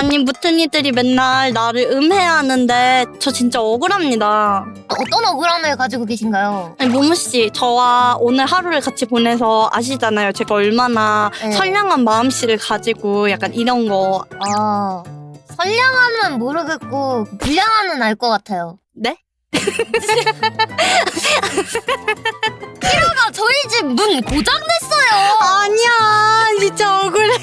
아니 무튼이들이 맨날 나를 음해하는데 저 진짜 억울합니다. 어떤 억울함을 가지고 계신가요? 아니 모모 씨 저와 오늘 하루를 같이 보내서 아시잖아요. 제가 얼마나 네. 선량한 마음씨를 가지고 약간 이런 거 아 선량함은 모르겠고 불량함은 알 것 같아요. 네? 키라가 저희 집 문 고장 냈어요. 아니야 진짜 억울해.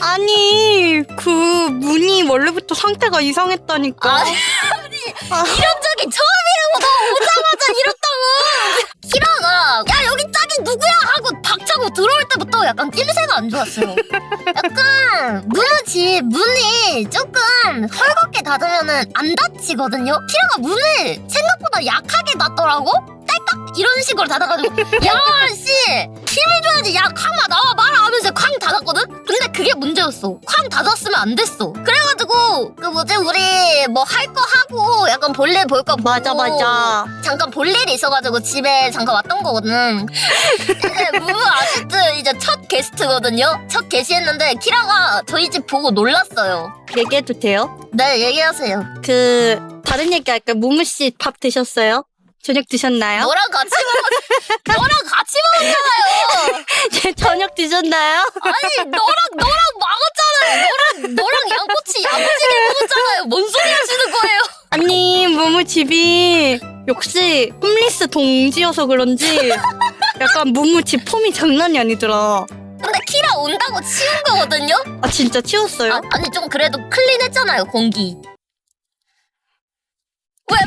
아니 그 문이 원래부터 상태가 이상했다니까. 아니, 아. 이런 적이 처음이라고 너 오자마자 이렇다고. 키라가 야 여기 짝이 누구야 하고 박차고 들어올 때부터 약간 낌새가 안 좋았어요. 약간 문이 문이 조금 헐겁게 닫으면은 안 닫히거든요. 키라가 문을 생각보다 약하게 닫더라고. 딸깍 이런 식으로 닫아가지고 야씨 힘을 줘야지 야 쾅마 나와 봐라 하면서 쾅 닫았거든. 근데 그게 문제였어. 쾅 닫았으면 안 됐어. 그래가지고 그 뭐지 우리 뭐 할 거 하고 약간 볼일 볼 거 보고 맞아 맞아. 잠깐 볼 일이 있어가지고 집에 잠깐 왔던 거거든. 무브 아지트 이제 첫 게스트거든요. 첫 게시했는데 키라가 저희 집 보고 놀랐어요. 얘기해도 돼요? 네 얘기하세요. 그 다른 얘기 할까? 무무 씨 밥 드셨어요? 저녁 드셨나요? 너랑 같이 먹었 너랑 같이 먹었잖아요. 저녁 드셨나요? 아니 너랑 너랑 먹었잖아요. 너랑 너랑 양꼬치 야무지게 먹었잖아요. 뭔 소리 하시는 거예요? 아니 무무 집이 역시 홈리스 동지여서 그런지 약간 무무 집 폼이 장난이 아니더라. 근데 키라 온다고 치운 거거든요. 아 진짜 치웠어요? 아, 아니 좀 그래도 클린했잖아요 공기. 왜? 왜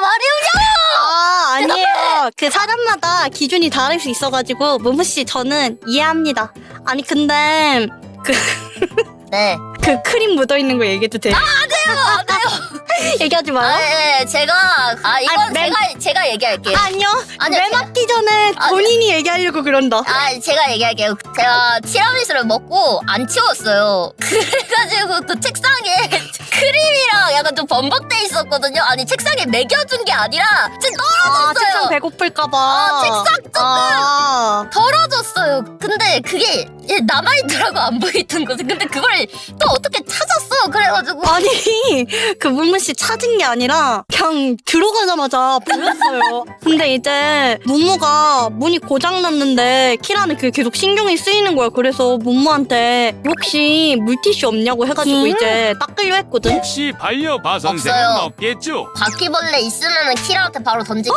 말이 없냐고? 아 아니에요. 그 사람마다 기준이 다를 수 있어가지고 무무 씨 저는 이해합니다. 아니 근데 네. 그 크림 묻어 있는 거 얘기해도 돼요? 아, 돼요. 얘기하지 마요. 아, 예, 제가 아 이건 아, 맨- 제가 제가 얘기할게요. 아니요. 아니요, 매 제가- 맞기 전에 아니. 본인이 얘기하려고 그런다. 아 제가 얘기할게요. 제가 티라미수를 먹고 안 치웠어요. 그래가지고 그 책상에 크림이랑 약간 좀 범벅돼 있었거든요. 아니 책상에 매겨준 게 아니라 아, 떨어졌어요. 책상 배고플까봐. 아, 책상 조금 아, 덜어졌어요. 근데 그게 남아있더라고 안 보이던 거지. 근데 그걸 또 어떻게 찾았어? 그래가지고 아니, 그 문무 씨 찾은 게 아니라 그냥 들어가자마자 보였어요. 근데 이제 문무가 문이 고장 났는데 키라는 그게 계속 신경이 쓰이는 거야. 그래서 문무한테 혹시 물티슈 없냐고 해가지고 음? 이제 닦으려 했거든. 혹시 반려바 선생은 없어요. 없겠죠? 바퀴벌레 있으면은 키라한테 바로 던지.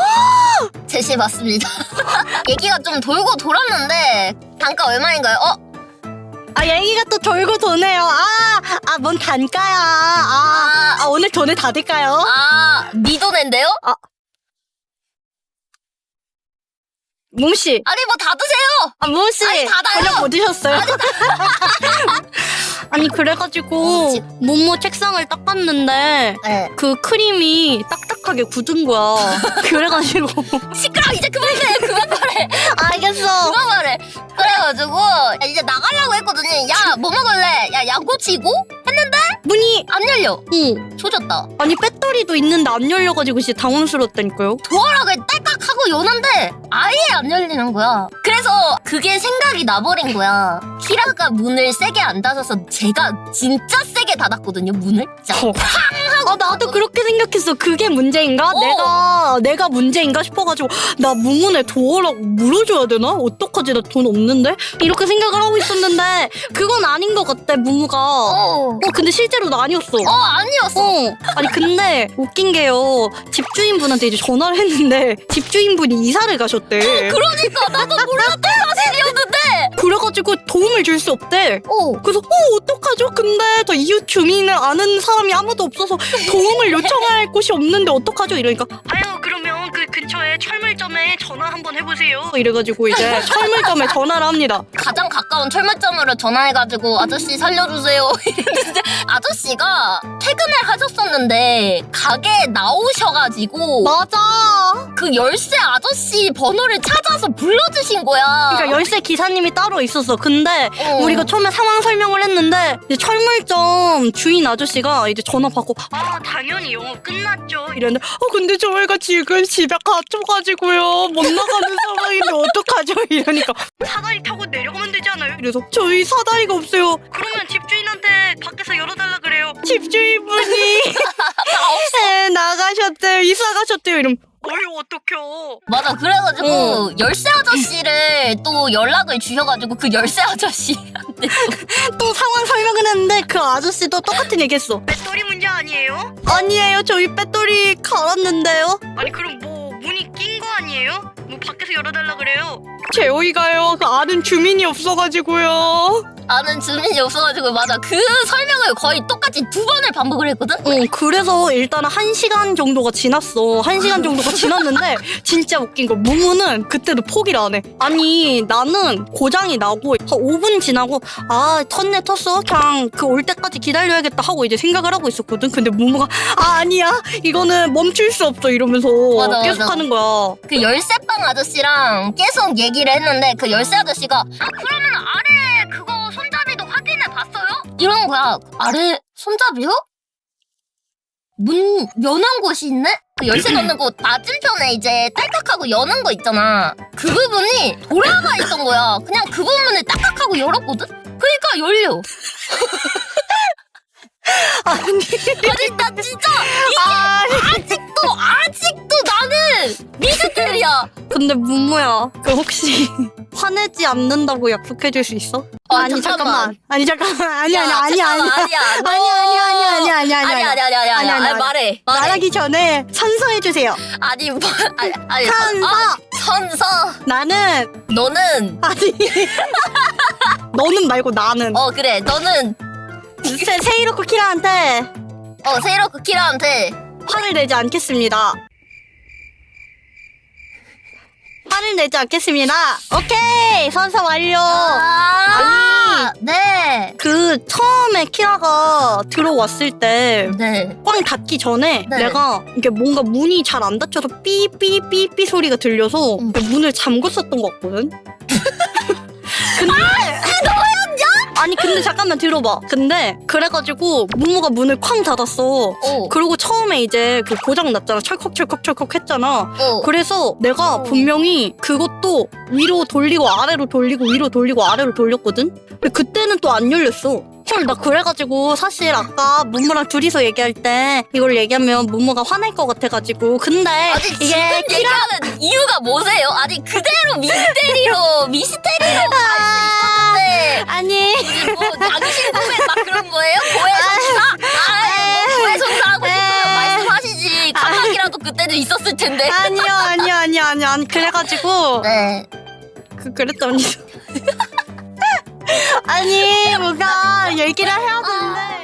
제시 맞습니다. 얘기가 좀 돌고 돌았는데 단가 얼마인가요? 어? 아, 얘기가 또 돌고 도네요. 아, 아, 뭔 단가야. 아, 아, 오늘 돈을 다 들까요? 아 미도네인데요? 뭉 씨. 아니 뭐 다 드세요. 아, 뭉 씨. 아니, 닫아요. 저녁 못 드셨어요? 아니, 그래가지고, 모모 책상을 닦았는데, 네. 그 크림이 딱딱하게 굳은 거야. 그래가지고. 시끄러 이제 그만해 그만 알겠어. 그만 말해. 그래가지고 이제 나가려고 했거든요. 야 뭐 먹을래? 야 양꼬치고? 했는데 문이, 안 열려. 응. 조졌다. 아니, 배터리도 있는데 안 열려가지고 진짜 당황스러웠다니까요. 도어락을 딸깍 하고 여는데 아예 안 열리는 거야. 그래서 그게 생각이 나버린 거야. 키라가 문을 세게 안 닫아서 제가 진짜 세게 닫았거든요. 문을. 진짜 어. 아, 나도 그렇게 생각했어. 그게 문제인가? 어. 내가, 내가 문제인가 싶어가지고, 나 문문에 도어라고 물어줘야 되나? 어떡하지? 나 돈 없는데? 이렇게 생각을 하고 있었는데, 그건 아닌 것 같아, 무무가. 어, 어. 근데 실제로는 아니었어. 어 아니었어. 어. 아니 근데 웃긴 게요 집주인분한테 이제 전화를 했는데 집주인분이 이사를 가셨대 그러니까 나도 몰랐던 사실이었는데. 그래가지고 도움을 줄 수 없대 어. 그래서 어 어떡하죠 근데 저 이웃 주민을 아는 사람이 아무도 없어서 도움을 요청할 곳이 없는데 어떡하죠 이러니까 아유 그러면 그 근처에 철물점에 전화 한번 해보세요 이래가지고 이제 철물점에 전화를 합니다 가장 가 까운 철물점으로 전화해가지고 아저씨 살려주세요. 이랬는데 아저씨가 퇴근을 하셨었는데 가게에 나오셔가지고 맞아. 그 열쇠 아저씨 번호를 찾아서 불러주신 거야. 그러니까 열쇠 기사님이 따로 있었어. 근데 어. 우리가 처음에 상황 설명을 했는데 이제 철물점 주인 아저씨가 이제 전화 받고 아 당연히 영업 끝났죠. 이랬는데 어 근데 저희가 지금 집에 갇혀가지고요. 못 나가는 상황인데 어떡하죠? 이러니까. 사다리 타고 내려가면 되나요? 이래서 저희 사다리가 없어요. 그러면 집주인한테 밖에서 열어달라 그래요. 집주인분이 에, 나가셨대요. 이사 가셨대요. 이러면 어휴 어떡해요. 맞아 그래가지고 어. 열쇠 아저씨를 또 연락을 주셔가지고 그 열쇠 아저씨한테 또 상황 설명을 했는데 그 아저씨도 똑같은 얘기했어. 배터리 문제 아니에요? 아니에요. 저희 배터리 갈았는데요. 아니 그럼 뭐 문이 낀 거 아니에요? 뭐 밖에서 열어달라 그래요? 재호이가요. 그 아는 주민이 없어가지고요. 아는 주민이 없어가지고 맞아 그 설명을 거의 똑같이 두 번을 반복을 했거든? 어, 그래서 일단 한 시간 정도가 지났어. 한 시간 정도가 지났는데 진짜 웃긴 거 무무는 그때도 포기를 안 해. 아니 나는 고장이 나고 한 5분 지나고 아 텄네 텄어. 그냥 그 올 때까지 기다려야겠다 하고 이제 생각을 하고 있었거든. 근데 무무가 아 아니야 이거는 멈출 수 없어 이러면서 맞아, 계속 맞아. 하는 거야. 그 열쇠빵 아저씨랑 계속 얘기를 했는데 그 열쇠 아저씨가 아 그러면 아래 이러는 거야. 아래 손잡이요? 문 여는 곳이 있네? 그 열쇠 넣는 곳 맞은편에 이제 딸깍하고 여는 거 있잖아. 그 부분이 돌아가 있던 거야. 그냥 그 부분을 딱딱하고 열었거든? 그러니까 열려. 아니. 아니 나 진짜 아 아직도 아직도 나는 미스테리야. 근데 무무야? 그 혹시 화내지 않는다고 약속해 줄 수 있어? 어, 아니 잠깐만. 잠깐만. 아니 잠깐만. 아니 아니 아니 아니. 아니 아니 아니 아니 아니 아니 아니. 아니 아니 아니 아니 아니, 아니, 아니. 말해. 말하기 전에 선서해 주세요. 아니 뭐 아니 아니 선서. 선서. 아, 나는 너는 아니. 너는 말고 나는 어 그래 너는 세이로코 키라한테 어 세이로크 키라한테 화를 내지 않겠습니다. 화를 내지 않겠습니다. 오케이 선서 완료. 아, 네. 그 처음에 키라가 들어왔을 때 네. 꽝 닫기 전에 네. 내가 이게 뭔가 문이 잘 안 닫혀서 삐삐삐삐 소리가 들려서 음. 문을 잠궜었던 것 같거든. 근데 아 니 근데 잠깐만 들어봐. 근데 그래가지고 무무가 문을 쾅 닫았어. 오. 그리고 처음에 이제 그 고장 났잖아. 철컥철컥철컥 했잖아. 오. 그래서 내가 어. 분명히 그것도 위로 돌리고 아래로 돌리고 위로 돌리고 아래로 돌렸거든? 근데 그때는 또 안 열렸어. 헐, 나 그래가지고 사실 아까 무무랑 둘이서 얘기할 때 이걸 얘기하면 무무가 화낼 것 같아가지고. 근데 아니 이게 지금 얘기하는 이유가 뭐세요? 아니 그대로 미스테리로 미스테리로 갈수 아니. 뭐 양심 고백 막 그런 거예요? 고해 성사? 아뭐 고해 성사하고 싶으면 말씀하시지 감각이라도 그때도 있었을 텐데 아니요, 아니요, 아니요, 아니요. 아니, 그래가지고. 네 그, 그랬더니. 아니, 뭐가 얘기를 해야 되는데.